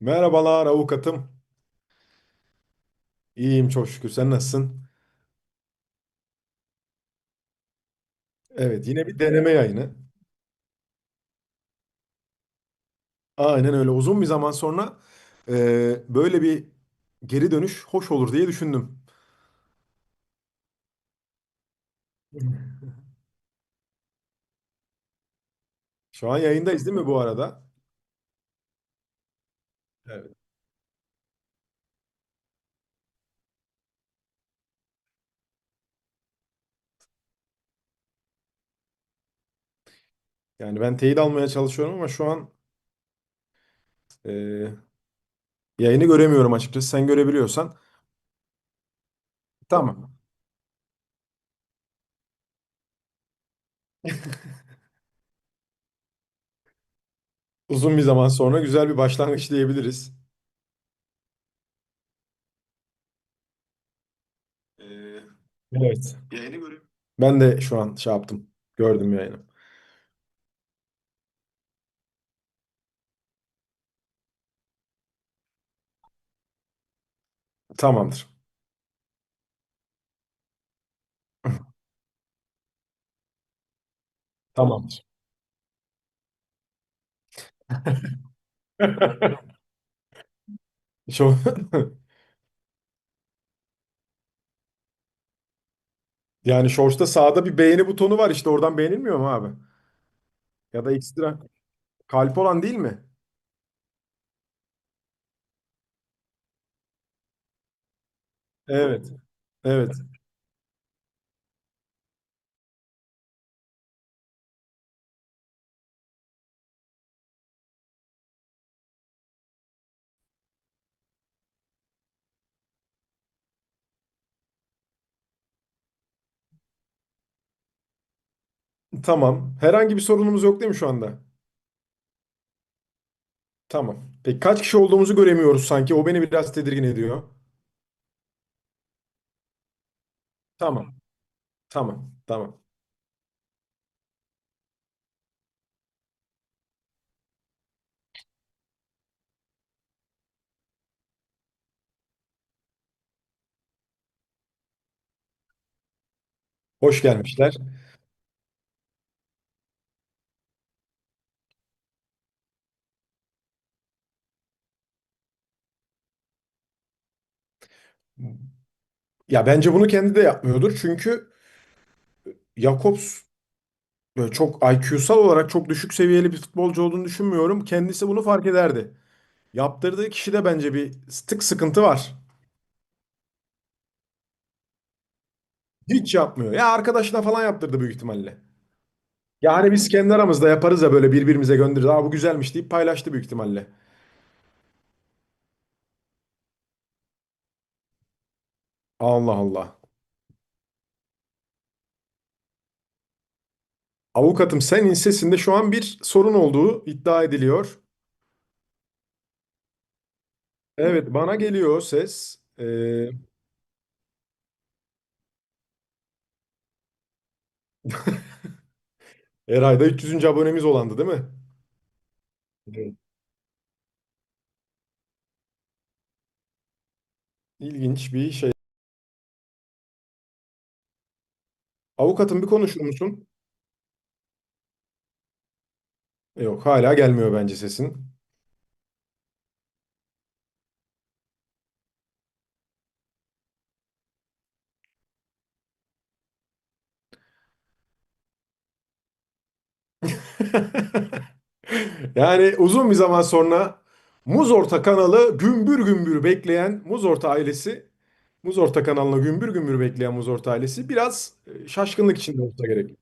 Merhabalar avukatım. İyiyim çok şükür. Sen nasılsın? Evet yine bir deneme yayını. Aynen öyle. Uzun bir zaman sonra e, böyle bir geri dönüş hoş olur diye düşündüm. Şu an yayındayız değil mi bu arada? Evet. Yani ben teyit almaya çalışıyorum ama şu an e, yayını göremiyorum açıkçası. Sen görebiliyorsan. Tamam. Uzun bir zaman sonra güzel bir başlangıç diyebiliriz. E, evet. Yayını görüyorum. Ben de şu an şey yaptım. Gördüm yayını. Tamamdır. Tamamdır. Çok... Yani Shorts'ta sağda bir beğeni butonu var işte oradan beğenilmiyor mu abi? Ya da ekstra kalp olan değil mi? Evet. Evet. Tamam. Herhangi bir sorunumuz yok değil mi şu anda? Tamam. Peki kaç kişi olduğumuzu göremiyoruz sanki. O beni biraz tedirgin ediyor. Tamam. Tamam. Tamam. Hoş gelmişler. Ya bence bunu kendi de yapmıyordur. Çünkü Jakobs böyle çok IQ'sal olarak çok düşük seviyeli bir futbolcu olduğunu düşünmüyorum. Kendisi bunu fark ederdi. Yaptırdığı kişide bence bir tık sıkıntı var. Hiç yapmıyor. Ya arkadaşına falan yaptırdı büyük ihtimalle. Yani biz kendi aramızda yaparız ya böyle birbirimize göndeririz. Aa bu güzelmiş deyip paylaştı büyük ihtimalle. Allah Allah. Avukatım senin sesinde şu an bir sorun olduğu iddia ediliyor. Evet bana geliyor ses. Ee, Eray'da 300. abonemiz olandı değil mi? Evet. İlginç bir şey. Avukatım bir konuşur musun? Yok hala gelmiyor bence sesin. Yani uzun bir zaman sonra Muz Orta kanalı gümbür gümbür bekleyen Muz Orta ailesi, Muz Orta kanalına gümbür gümbür bekleyen Muz Orta ailesi biraz e, şaşkınlık içinde olsa gerek.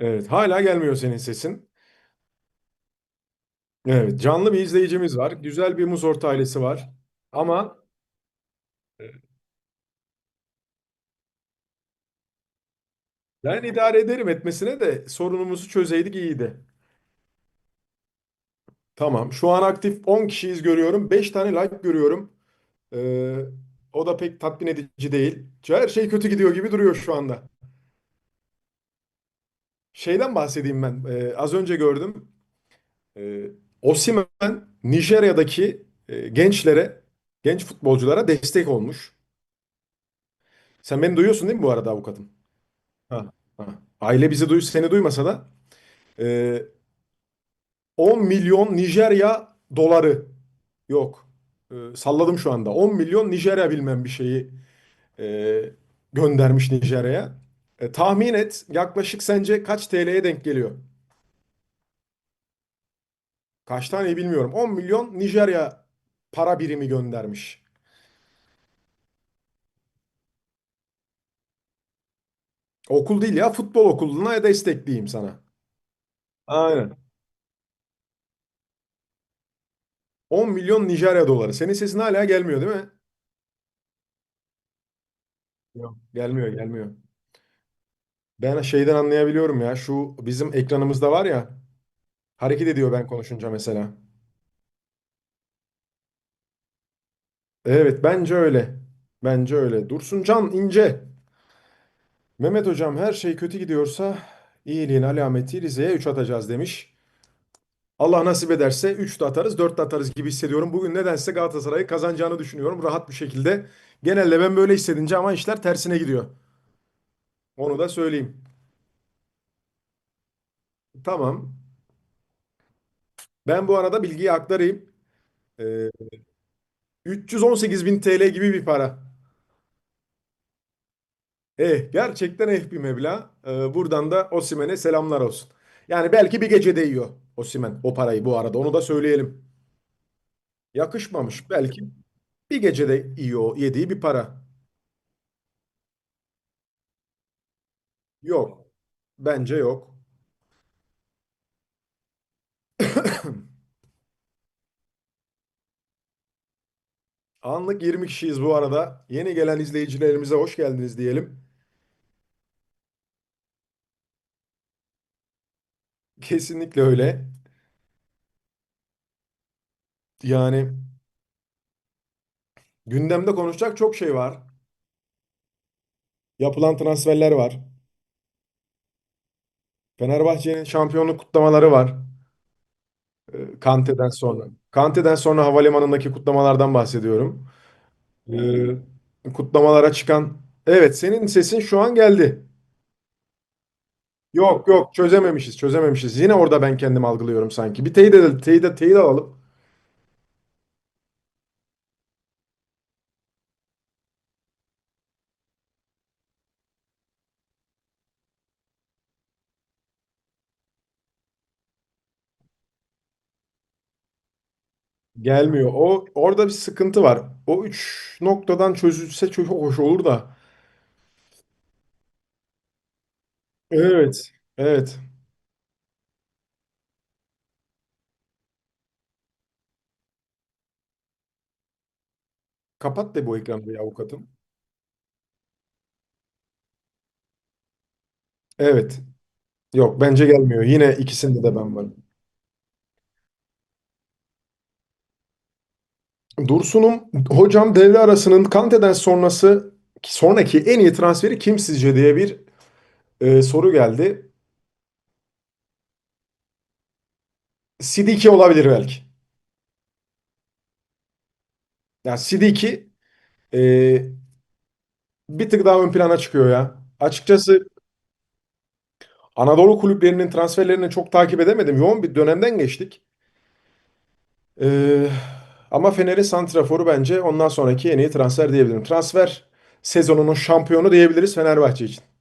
Evet, hala gelmiyor senin sesin. Evet, canlı bir izleyicimiz var. Güzel bir Muz Orta ailesi var. Ama ben idare ederim etmesine de sorunumuzu çözeydik iyiydi. Tamam. Şu an aktif 10 kişiyiz görüyorum. 5 tane like görüyorum. Ee, o da pek tatmin edici değil. Her şey kötü gidiyor gibi duruyor şu anda. Şeyden bahsedeyim ben. Ee, az önce gördüm. Ee, Osimhen Nijerya'daki e, gençlere, genç futbolculara destek olmuş. Sen beni duyuyorsun değil mi bu arada avukatım? Ha, ha. Aile bizi duy, seni duymasa da e, 10 milyon Nijerya doları yok. E, salladım şu anda. 10 milyon Nijerya bilmem bir şeyi e, göndermiş Nijerya'ya. E, tahmin et yaklaşık sence kaç TL'ye denk geliyor? Kaç tane bilmiyorum. 10 milyon Nijerya para birimi göndermiş. Okul değil ya futbol okuluna destekleyeyim sana. Aynen. 10 milyon Nijerya doları. Senin sesin hala gelmiyor değil mi? Yok. Gelmiyor, gelmiyor. Ben şeyden anlayabiliyorum ya. Şu bizim ekranımızda var ya. Hareket ediyor ben konuşunca mesela. Evet, bence öyle. Bence öyle. Dursuncan İnce. Mehmet hocam her şey kötü gidiyorsa iyiliğin alameti Rize'ye 3 atacağız demiş. Allah nasip ederse 3 de atarız, 4 de atarız gibi hissediyorum. Bugün nedense Galatasaray'ı kazanacağını düşünüyorum rahat bir şekilde. Genelde ben böyle hissedince ama işler tersine gidiyor. Onu da söyleyeyim. Tamam. Ben bu arada bilgiyi aktarayım. Ee, 318 bin TL gibi bir para. Eh, gerçekten eh bir meblağ. Ee, buradan da Osimhen'e selamlar olsun. Yani belki bir gecede yiyor Osimhen o parayı bu arada. Onu da söyleyelim. Yakışmamış. Belki bir gecede yiyor yediği bir para. Yok. Bence yok. Anlık 20 kişiyiz bu arada. Yeni gelen izleyicilerimize hoş geldiniz diyelim. Kesinlikle öyle. Yani gündemde konuşacak çok şey var. Yapılan transferler var. Fenerbahçe'nin şampiyonluk kutlamaları var. Ee, Kante'den sonra. Kante'den sonra havalimanındaki kutlamalardan bahsediyorum. Ee, kutlamalara çıkan. Evet, senin sesin şu an geldi. Yok yok çözememişiz, çözememişiz. Yine orada ben kendim algılıyorum sanki. Bir teyit edelim, teyit, teyit alalım. Gelmiyor. O orada bir sıkıntı var. O üç noktadan çözülse çok hoş olur da. Evet. Evet. Kapat de bu ekranı avukatım. Evet. Yok bence gelmiyor. Yine ikisinde de ben varım. Dursun'um hocam devre arasının Kante'den sonrası sonraki en iyi transferi kim sizce diye bir e, soru geldi. Sidiki olabilir belki. Yani Sidiki e, bir tık daha ön plana çıkıyor ya. Açıkçası Anadolu kulüplerinin transferlerini çok takip edemedim. Yoğun bir dönemden geçtik. E, ama Fener'in santraforu bence ondan sonraki en iyi transfer diyebilirim. Transfer sezonunun şampiyonu diyebiliriz Fenerbahçe için.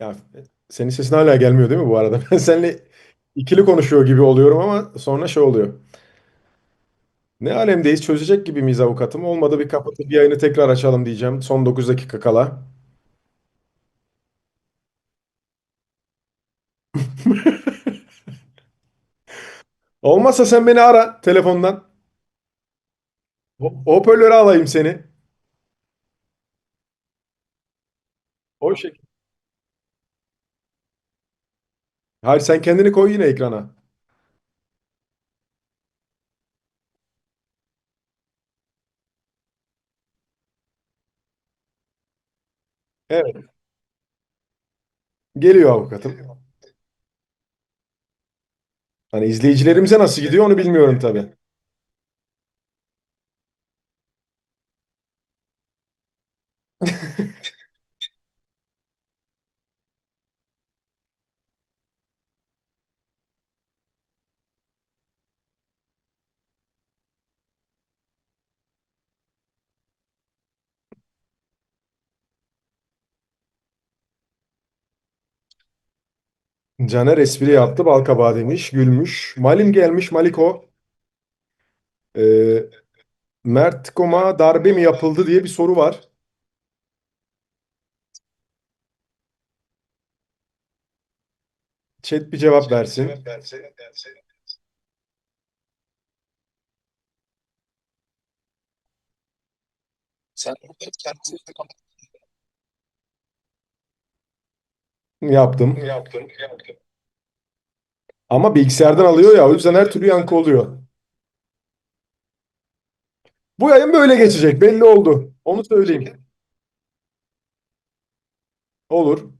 Ya senin sesin hala gelmiyor değil mi bu arada? Ben seninle ikili konuşuyor gibi oluyorum ama sonra şey oluyor. Ne alemdeyiz çözecek gibi miyiz avukatım? Olmadı bir kapatıp yayını tekrar açalım diyeceğim. Son 9 dakika kala. Olmazsa sen beni ara telefondan. Ho- alayım seni. O şekilde. Hayır sen kendini koy yine ekrana. Evet. Geliyor avukatım. Hani izleyicilerimize nasıl gidiyor onu bilmiyorum tabii. Caner espri yaptı. Balkabağı demiş. Gülmüş. Malim gelmiş. Maliko. Ee, Mert Kom'a darbe mi yapıldı diye bir soru var. Chat bir cevap versin. Yaptım. Ama bilgisayardan alıyor ya o yüzden her türlü yankı oluyor. Bu yayın böyle geçecek belli oldu. Onu söyleyeyim. Olur.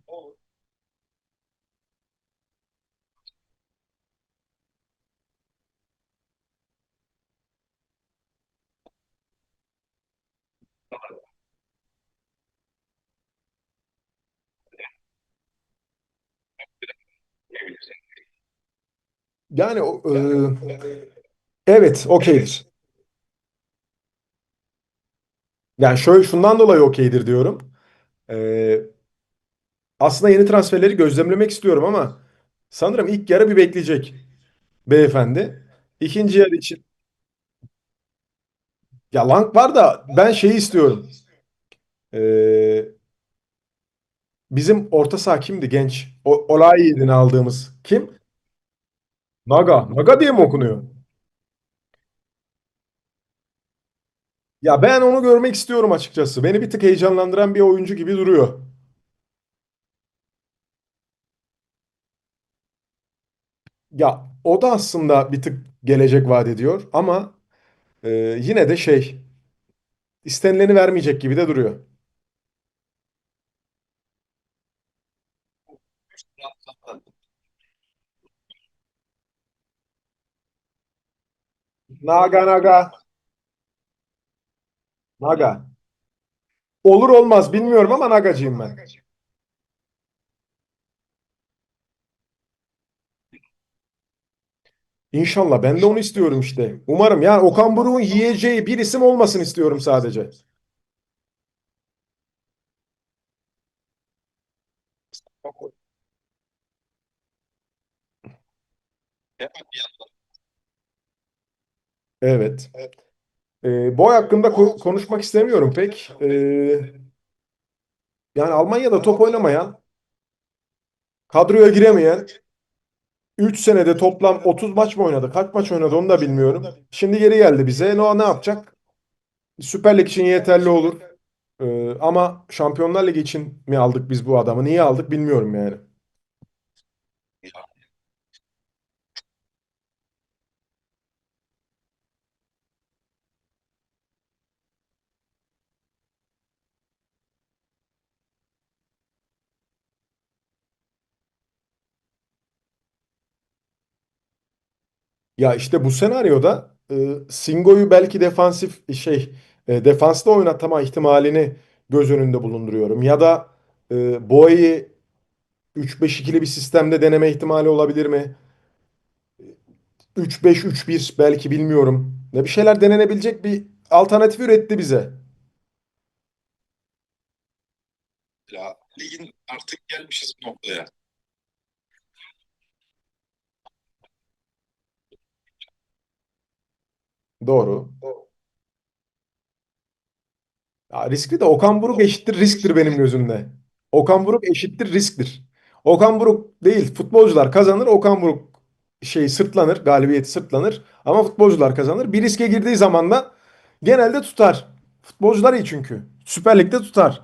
Yani o, e, evet okeydir. Yani şöyle şundan dolayı okeydir diyorum. Ee, aslında yeni transferleri gözlemlemek istiyorum ama sanırım ilk yarı bir bekleyecek beyefendi. İkinci yarı için ya Lang var da ben şeyi istiyorum. Ee, bizim orta saha kimdi genç? O, Olayi'den aldığımız kim? Naga. Naga diye mi okunuyor? Ya ben onu görmek istiyorum açıkçası. Beni bir tık heyecanlandıran bir oyuncu gibi duruyor. Ya o da aslında bir tık gelecek vaat ediyor ama e, yine de şey istenileni vermeyecek gibi de duruyor. Naga Naga. Naga. Olur olmaz bilmiyorum ama Nagacıyım ben. İnşallah ben de onu istiyorum işte. Umarım yani Okan Buruk'un yiyeceği bir isim olmasın istiyorum sadece. Evet. E, boy hakkında ko- konuşmak istemiyorum pek. E, yani Almanya'da top oynamayan, kadroya giremeyen 3 senede toplam 30 maç mı oynadı? Kaç maç oynadı onu da bilmiyorum. Şimdi geri geldi bize. No, ne yapacak? Süper Lig için yeterli olur. Ee, ama Şampiyonlar Ligi için mi aldık biz bu adamı? Niye aldık bilmiyorum yani. Ya işte bu senaryoda e, Singo'yu belki defansif şey e, defansta oynatma ihtimalini göz önünde bulunduruyorum. Ya da e, Boey'i 3-5-2'li bir sistemde deneme ihtimali olabilir mi? 3-5-3-1 belki bilmiyorum. Ne bir şeyler denenebilecek bir alternatif üretti bize. Doğru. Ya riskli de Okan Buruk eşittir risktir benim gözümde. Okan Buruk eşittir risktir. Okan Buruk değil futbolcular kazanır. Okan Buruk şey sırtlanır. Galibiyeti sırtlanır. Ama futbolcular kazanır. Bir riske girdiği zaman da genelde tutar. Futbolcular iyi çünkü. Süper Lig'de tutar.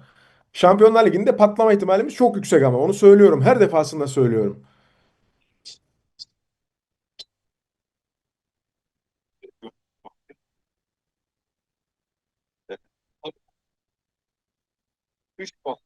Şampiyonlar Ligi'nde patlama ihtimalimiz çok yüksek ama onu söylüyorum. Her defasında söylüyorum. 3 puan.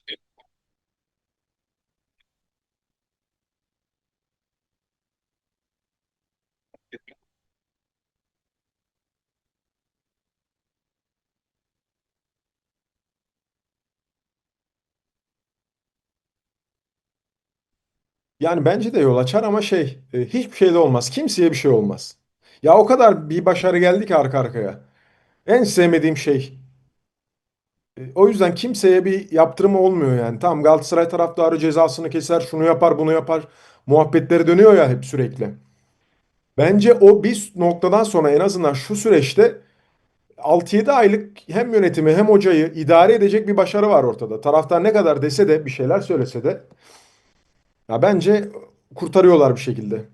Yani bence de yol açar ama şey e, hiçbir şey de olmaz. Kimseye bir şey olmaz. Ya o kadar bir başarı geldi ki arka arkaya. En sevmediğim şey e, O yüzden kimseye bir yaptırımı olmuyor yani. Tamam Galatasaray taraftarı cezasını keser, şunu yapar, bunu yapar. Muhabbetleri dönüyor ya hep sürekli. Bence o bir noktadan sonra en azından şu süreçte altı yedi aylık hem yönetimi hem hocayı idare edecek bir başarı var ortada. Taraftar ne kadar dese de bir şeyler söylese de ya bence kurtarıyorlar bir şekilde.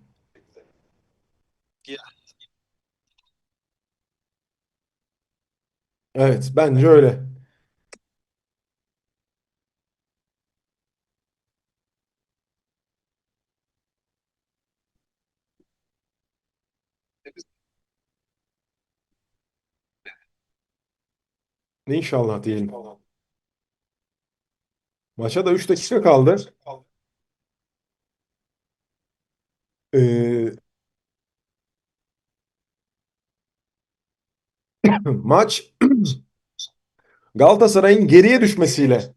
Evet, bence öyle. İnşallah diyelim. Maça da 3 dakika kaldı. Ee, maç Galatasaray'ın geriye düşmesiyle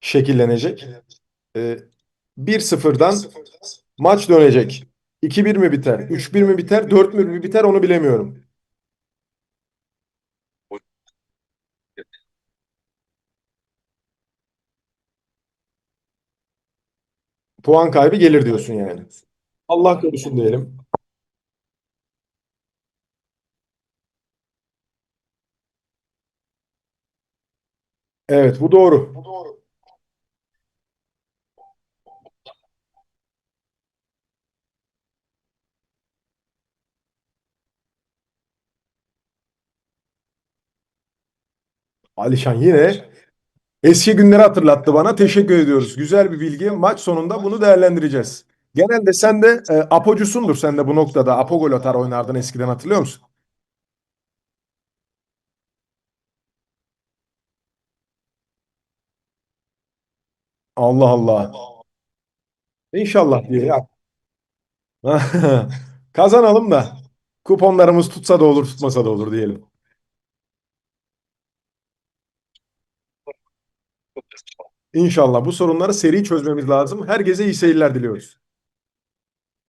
şekillenecek. Ee, 1-0'dan maç dönecek. 2-1 mi biter? 3-1 mi biter? 4 mi biter? Onu bilemiyorum. Puan kaybı gelir diyorsun yani. Allah korusun diyelim. Evet, bu doğru. Alişan yine eski günleri hatırlattı bana. Teşekkür ediyoruz. Güzel bir bilgi. Maç sonunda bunu değerlendireceğiz. Genelde sen de e, apocusundur sen de bu noktada. Apo gol atar oynardın eskiden hatırlıyor musun? Allah Allah. İnşallah diye ya. Kazanalım da kuponlarımız tutsa da olur tutmasa da olur diyelim. İnşallah bu sorunları seri çözmemiz lazım. Herkese iyi seyirler diliyoruz.